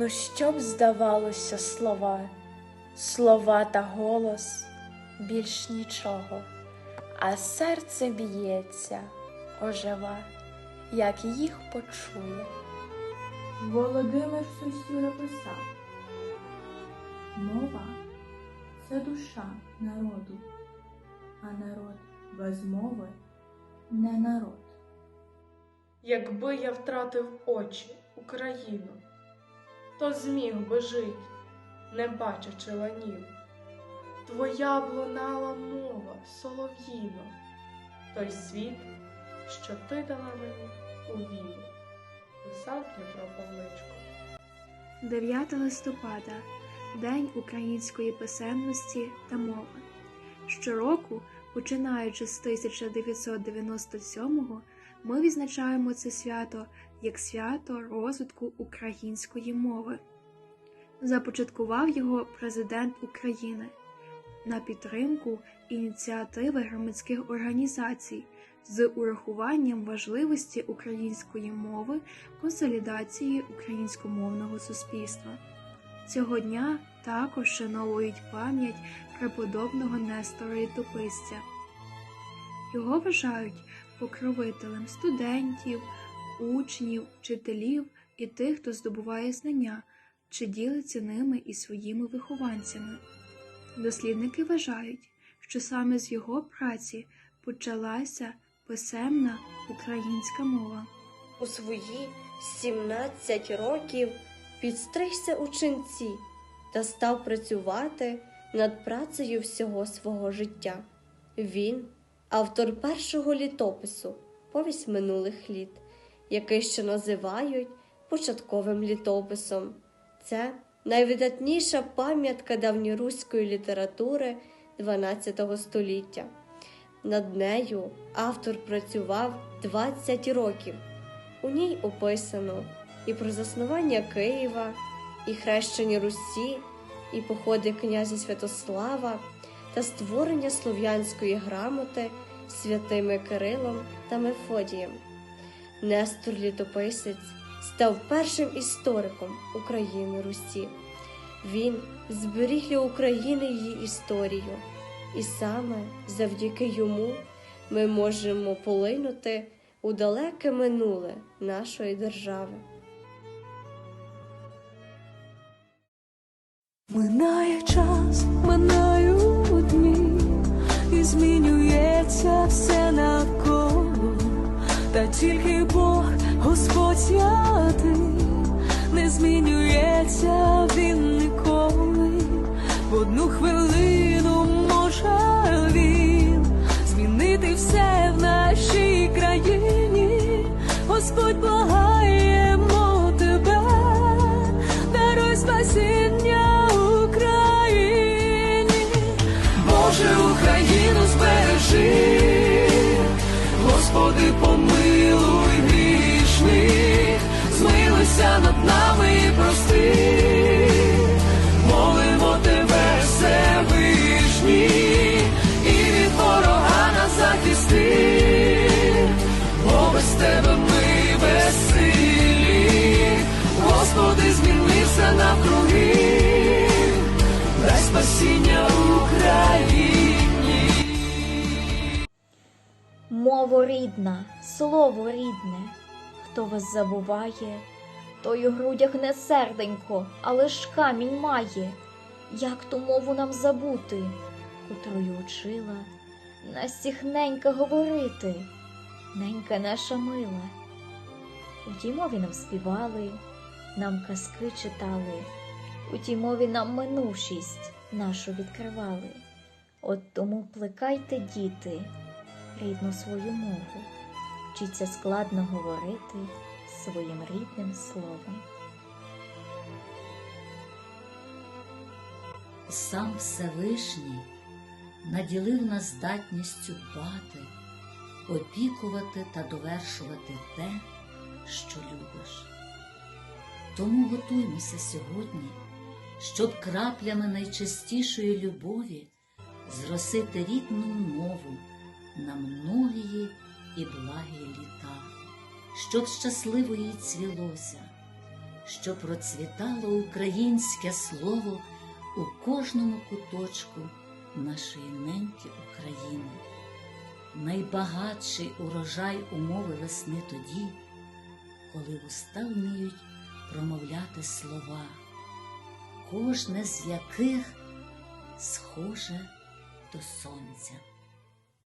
Ну, що б здавалося слова, слова та голос більш нічого, а серце б'ється, ожива, як їх почує. Володимир Сосюра писав Мова це душа народу, а народ без мови не народ. Якби я втратив очі Україну, то зміг би жить, не бачачи ланів. Твоя б лунала мова, солов'їно, той світ, що ти дала мені у віру, писав Дмитро Павличко. 9 листопада День української писемності та мови. Щороку, починаючи з 1997-го, ми відзначаємо це свято як свято розвитку української мови. Започаткував його президент України на підтримку ініціативи громадських організацій з урахуванням важливості української мови консолідації українськомовного суспільства. Цього дня також шановують пам'ять преподобного Нестора Літописця. Його вважають покровителем студентів, учнів, вчителів і тих, хто здобуває знання чи ділиться ними із своїми вихованцями. Дослідники вважають, що саме з його праці почалася писемна українська мова. У свої 17 років підстригся у ченці та став працювати над працею всього свого життя. Він автор першого літопису Повість минулих літ, який ще називають початковим літописом. Це найвидатніша пам'ятка давньоруської літератури XII століття. Над нею автор працював 20 років. У ній описано і про заснування Києва, і хрещення Русі, і походи князя Святослава та створення слов'янської грамоти святими Кирилом та Мефодієм. Нестор Літописець став першим істориком України Русі. Він зберіг для України її історію, і саме завдяки йому ми можемо полинути у далеке минуле нашої держави. Минає час, минають змінюється все навколо, та тільки Бог, Господь святий, не змінюється Боже, Україну збережи, Господи, помилуй грішних, змилуйся над нами Мова рідна, слово рідне, хто вас забуває, той у грудях не серденько, але ж камінь має. Як ту мову нам забути, котрою учила нас говорити, ненька наша мила. У тій мові нам співали, нам казки читали, у тій мові нам минувшість нашу відкривали. От тому плекайте, діти, рідну свою мову, вчіться складно говорити своїм рідним словом. Сам Всевишній наділив нас здатністю дбати, опікувати та довершувати те, що любиш. Тому готуймося сьогодні, щоб краплями найчистішої любові зросити рідну мову на многії і благі літа, щоб щасливо їй цвілося, що процвітало українське слово у кожному куточку нашої неньки України. Найбагатший урожай умови весни тоді, коли уста вміють промовляти слова, кожне з яких схоже до сонця.